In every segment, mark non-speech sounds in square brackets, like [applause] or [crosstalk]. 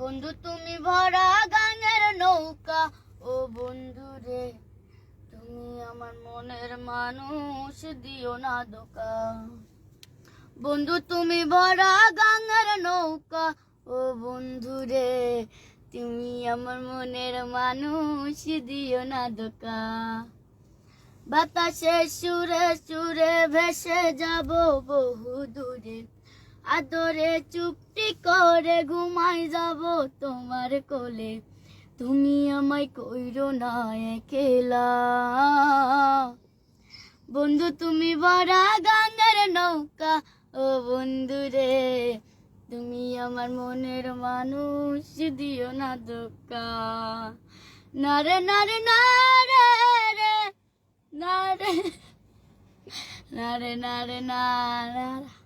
বন্ধু, তুমি ভরা গানের নৌকা। ও বন্ধু রে, তুমি আমার মনের মানুষ, দিও না দোকা বন্ধু, তুমি ভরা গানের নৌকা। ও বন্ধু রে, তুমি আমার মনের মানুষ, দিও না দোকা বাতাসে সুরে সুরে ভেসে যাব বহু দূরে আদরে চুপটি করে ঘুমাই যাব তোমার কোলে। তুমি আমায় কইরো না একলা। বন্ধু, তুমি বড়া গানের নৌকা। ও বন্ধু রে, তুমি আমার মনের মানুষ, দিও না দোকা নারে নারে নারে রে, নারে নারে নারে নারে।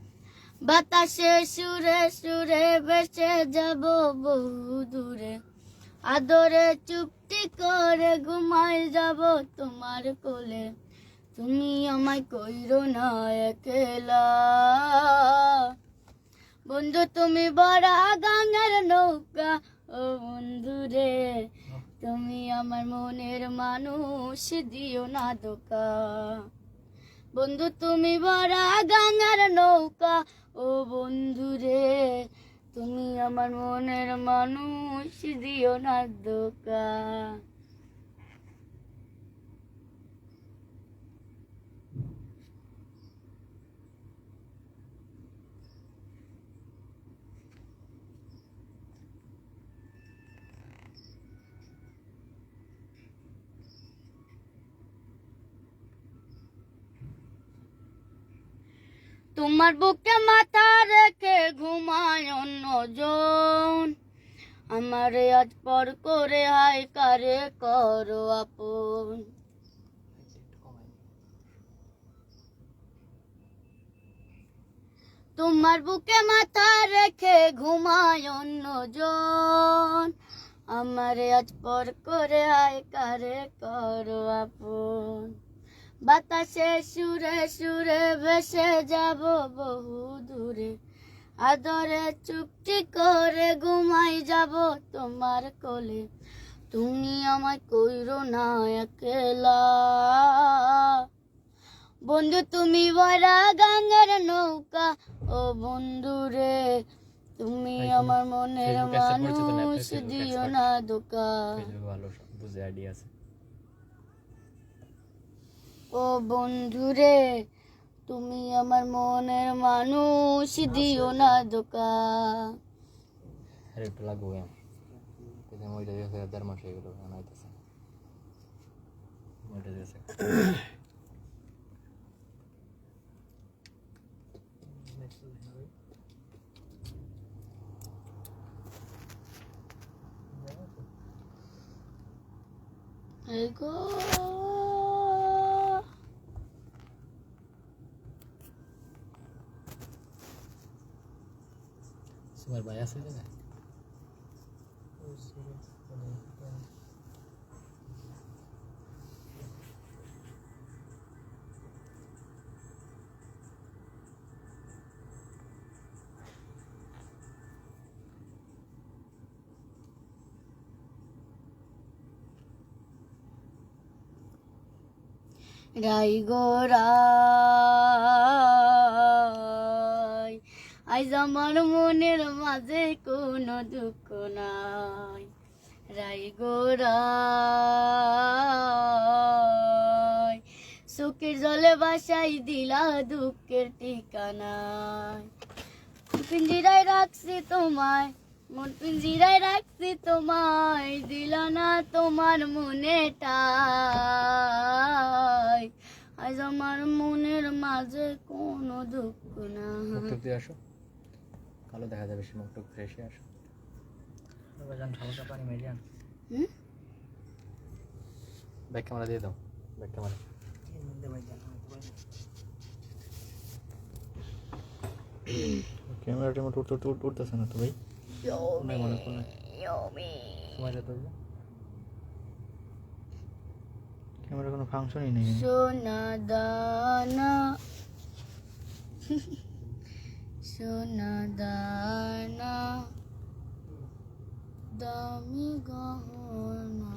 বাতাসে সুরে সুরে বেসে যাব বহু দূরে। আদরে চুপটি করে ঘুমাই যাব তোমার কোলে। তুমি আমায় কইরো না একলা। বন্ধু, তুমি বড় গাঙের নৌকা, ও বন্ধু রে। তুমি আমার মনের মানুষ, দিও না দোকা বন্ধু, তুমি বড় গাঙের নৌকা ও বন্ধু রে তুমি আমার মনের মানুষ দিও না দোকা তোমার বুকে মাথা রেখে ঘুমায় অন্যজন আমার আজ পর করে হাই কারে করো আপন? তোমার বুকে মাথা রেখে ঘুমায় অন্যজন আমার আজ পর করে হাই কারে করো আপন? বাতাসে সুরে সুরে ভেসে যাব বহু দূরে। আদরে চুপটি করে ঘুমাই যাব তোমার কোলে। তুমি আমায় কইরো না একলা। বন্ধু তুমি বড়া গাঙ্গের নৌকা। ও বন্ধু রে তুমি আমার মনের মানুষ দিও না দোকা বুঝে আইডিয়া আছে। ও বন্ধুরে তুমি আমার মনের মানুষ দিও না দোকা আরে একটু লাগবো ওইটা দেড় মাস হয়ে গেল ওইটা দিয়েছে। গো। সুমার ভাই আছে জায়গায় রাই গো রাই আমার মনের মাঝে কোনো দুঃখ নাই। রাই গো রাই সুখের জলে বাসাই দিলা দুঃখের ঠিকানায় পিঞ্জিরায় রাখছি তোমায় মন পিঞ্জিরায় রাখছি তোমায়, দিল না তোমার মনে আজ আমার মনের মাঝে কোনো দুঃখ না কালো দেখা যাবে বেশি মুখ টুক ফ্রেশে আসো হুম? ব্যাক ক্যামেরা দিয়ে দাও ব্যাক ক্যামেরা। ক্যামেরাটা মোট উঠতে উঠতে উঠতেছে না তো ভাই। কোনায় মনে কোনায় সময় তো ক্যামেরা কোনো ফাংশনই নেই। সোনা দানা। [laughs] সোনা দানা দামি গহনা।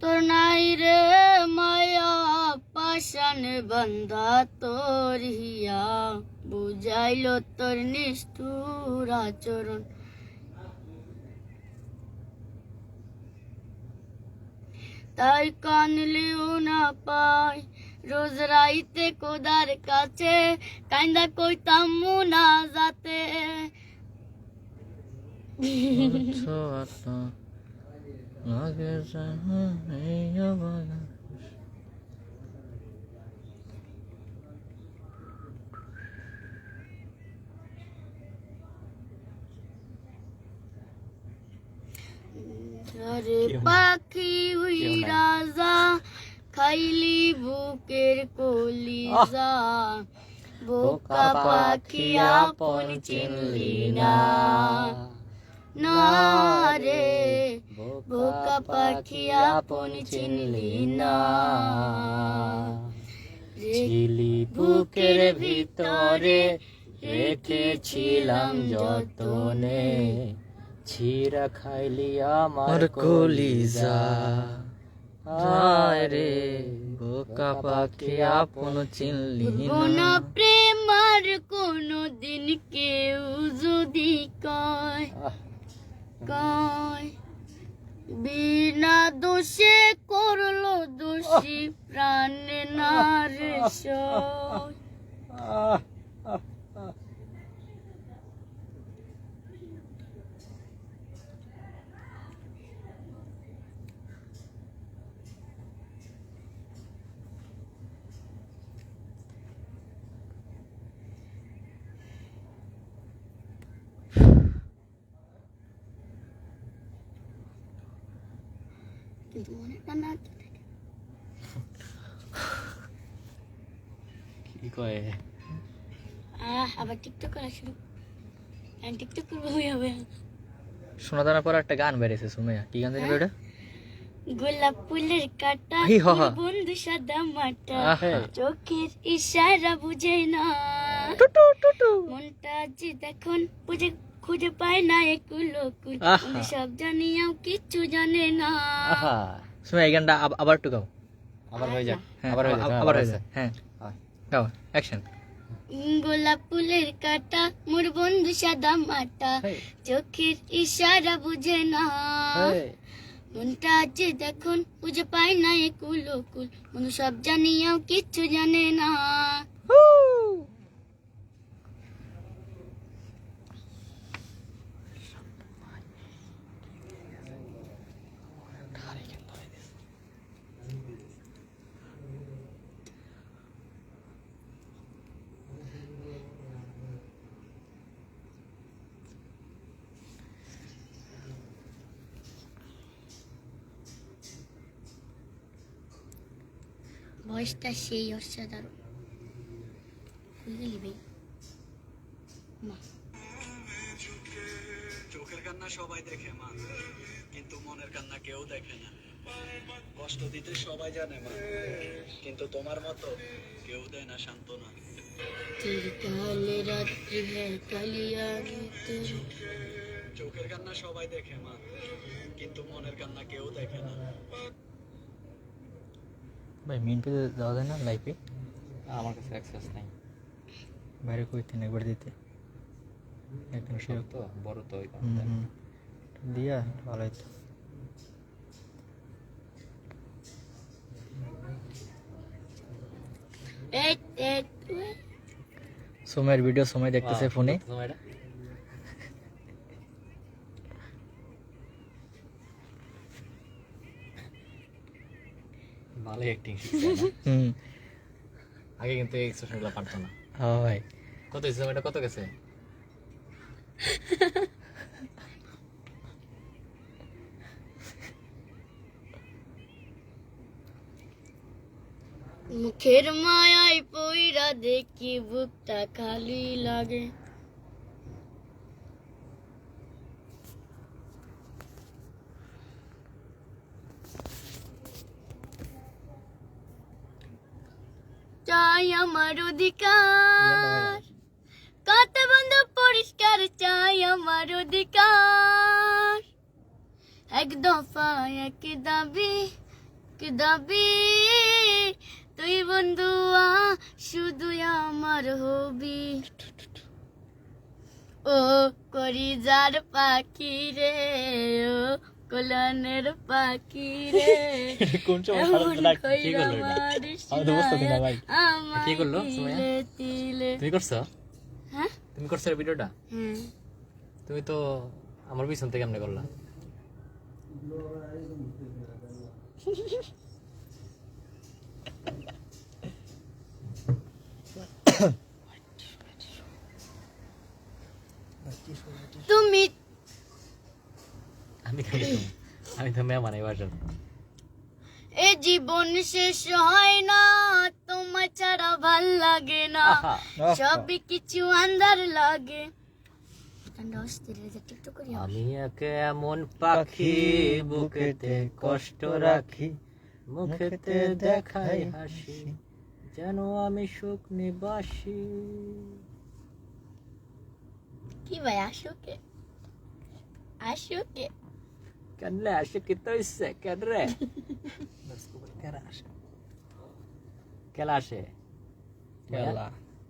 তোর নাই রে মায়া পাশান বন্ধা তোর হিয়া। বুঝাইল তোর নিষ্ঠুর আচরণ। তাই কানলেও না পাই। রোজ রাইতে কোদার কাছে কান্দা কইতাম না যাতে আচ্ছা আচ্ছা। লাগে এই আবার আরে পাখি উই রাজা খাইলি বুকের কলিজা। বোকা পাখি আপন চিনলি না। রে। বোকা পাখি আপন চিনলি না। ছিলি বুকের ভিতরে রেখেছিলাম যতনে। ছিরা খাইলি আমার কলিজা। রে বোকা পাখি আপন চিনলি না প্রেম আর কোনো দিন কেউ যদি কয় কয় বিনা দোষে করল দোষী প্রাণ না রে কিন্তু মনে টানা কি কয়? আহ আবার টিকটক করা শুরু। আমি টিকটক করব হবে শোনা দানা পর একটা গান বেরিয়েছে সুমাইয়া কি গান জানি ওটা? গোলাপ ফুলের কাটা বন্ধু সাদা মাটা। চোখের ইশারা বুঝে না। মনটা যে দেখুন বুঝে খুঁজে পায় না একুল কুল আহা। সব জানিয়াও কিচ্ছু জানে না। আহা। সুমাইয়া এই গানটা আবার একটু গাও। আবার হয়ে যাক। হ্যাঁ আবার হয়ে যাক আবার- আবার হয়ে যায় হ্যাঁ। গাও অ্যাকশন গোলাপ ফুলের কাটা মোর বন্ধু সাদা মাটা। চোখের ইশারা বুঝে না। মনটা আছে দেখুন বুঝে পায় না একুল কুল মন সব জানিয়াও কিচ্ছু জানে না। ভয়েসটা সেই অসাধারণ বুঝলি ভাই মা চোখের কান্না সবাই দেখে মা কিন্তু মনের কান্না কেউ দেখে না কষ্ট দিতে সবাই জানে মা কিন্তু তোমার মতো কেউ দেয় না সান্ত্বনা চোখের কান্না সবাই দেখে মা কিন্তু মনের কান্না কেউ দেখে না ভাই মিন পেতে যাওয়া যায় না লাইফে আমার কাছে অ্যাক্সেস নাই। বাইরে কইতেন একবার দিতে। একদম সে তো বড় তো ওই হুম, হুম। দিয়া ভালো হইতো। সময়ের ভিডিও সময় দেখতেছে ফোনে। ভালো অ্যাক্টিং [laughs] হুম। আগে কিন্তু এই এক্সপ্রেশনগুলো পারতো না। হ্যাঁ ভাই। কত সময়টা কত গেছে? মুখের মায়ায় পইরা দেখি বুকটা খালি লাগে। চাই আমার অধিকার। কত বন্ধু পরিষ্কার চাই আমার অধিকার। এক দফা এক দাবি এক দাবি। তুই বন্ধু শুধু আমার হবি। ও করি যার পাখি রে ও কোলানের পাখি রে [laughs] কোন সময়? কি করল আমি তো বুঝতেছি না ভাই। কি করল? সুমাইয়া? তিলে তিলে। তুমি করছ? হ্যাঁ? তুমি করছ ভিডিওটা? হ্যাঁ তুমি তো আমার পিছন থেকে কেমনে করলা? তুমি আমি তো- আমি তো মেহমান এই বাসার এ জীবন শেষ হয় না তোমার ছাড়া ভালো লাগে না। সবই কিছু আন্দার লাগে। আমি একে এমন পাখি বুকেতে কষ্ট রাখি মুখেতে দেখাই হাসি যেন আমি সুখ নিবাসি। কি ভাই আসুকে? আসুকে? কি তো ইচ্ছে কেন রে কেলা আসে খেলা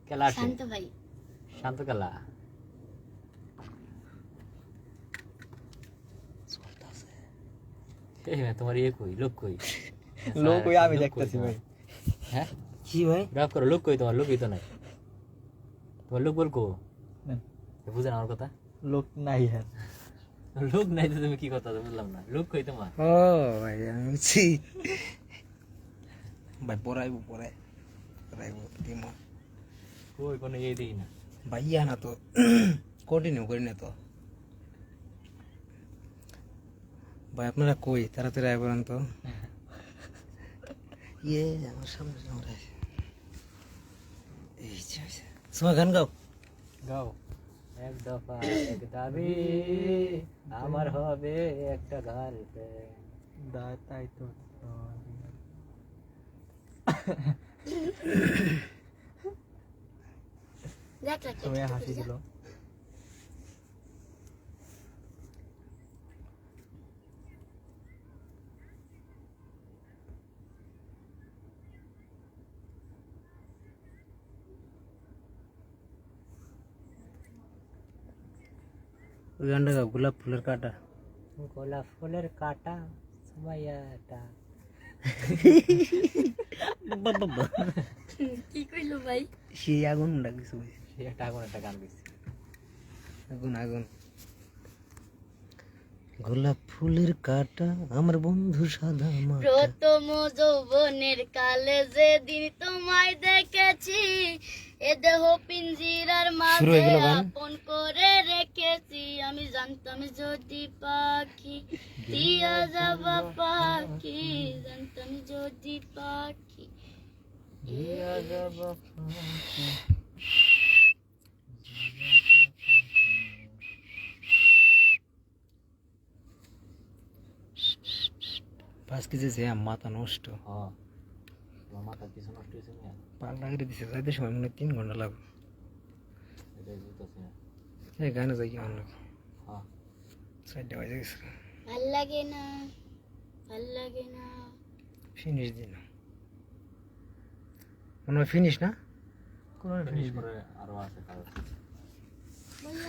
কেলা আসে শান্ত ভাই শান্ত কেলা এই মেয়ে, তোমার ইয়ে কই লোক কই লোক ওই আমি কই দেখতেছি তোমার? ভাই হ্যাঁ কি ভাই রাগ করো লোক কই তোমার লোকই তো নাই তোমার লোক বলকো না। বুঝেন আমার কথা লোক নাই হ্যাঁ লোক নাই তো তুমি কি কথা বুঝলাম না। লোক কই তোমার ও ভাই আমি বুঝছি ভাই পড়াইবো পড়াই পড়াইবো দিমো। কই কোনো ইয়ে দেখি না। ভাইয়া না তো। কন্টিনিউ করি না তো। ভাই আপনারা কই? তাড়াতাড়ি আয় বলেন তো। [laughs] ইয়ে আমার সামনে সামনে এই এই গান গাও। গাও। এক দফা এক দাবি আমার হবে একটা গার্লফ্রেন্ড তাই তো। তুমি হাসি দিল। গোলাপ ফুলের কাটা গোলাপ ফুলের কাটা সময়টা কি কইলো ভাই সেই আগুন একটা আগুন একটা গান গেছি আগুন আগুন গোলাপ ফুলের কাটা আমার বন্ধু সাদা মাটা প্রথম যৌবনের কালে যেদিন তোমায় দেখেছি এ দেহ পিঞ্জিরার শুরু মাঝে জানতাম যদি পাখি দিয়া যাবা পাখি জানতাম যদি পাখি পাঁচ কেজি যে মাথা নষ্ট। হয়েছে পাল্টা করে দিছে যাইতে সময় মনে তিন ঘণ্টা লাগবে। এই গানে যাই লাগে চারটে বাজে গেছে ভালো লাগে না ভালো লাগে না ফিনিশ দিন মনে হয় ফিনিশ না ফিনিশ করে আরও আছে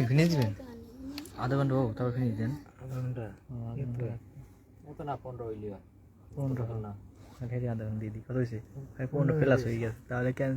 ফিনিশ দিবেন আধা ঘণ্টা হোক তারপর ফিনিশ দেন আধা ঘণ্টা না পনেরো হইলি পনেরো না আধা ঘণ্টা দিদি কত হয়েছে পনেরো প্লাস হয়ে গেছে তাহলে ক্যান্সেল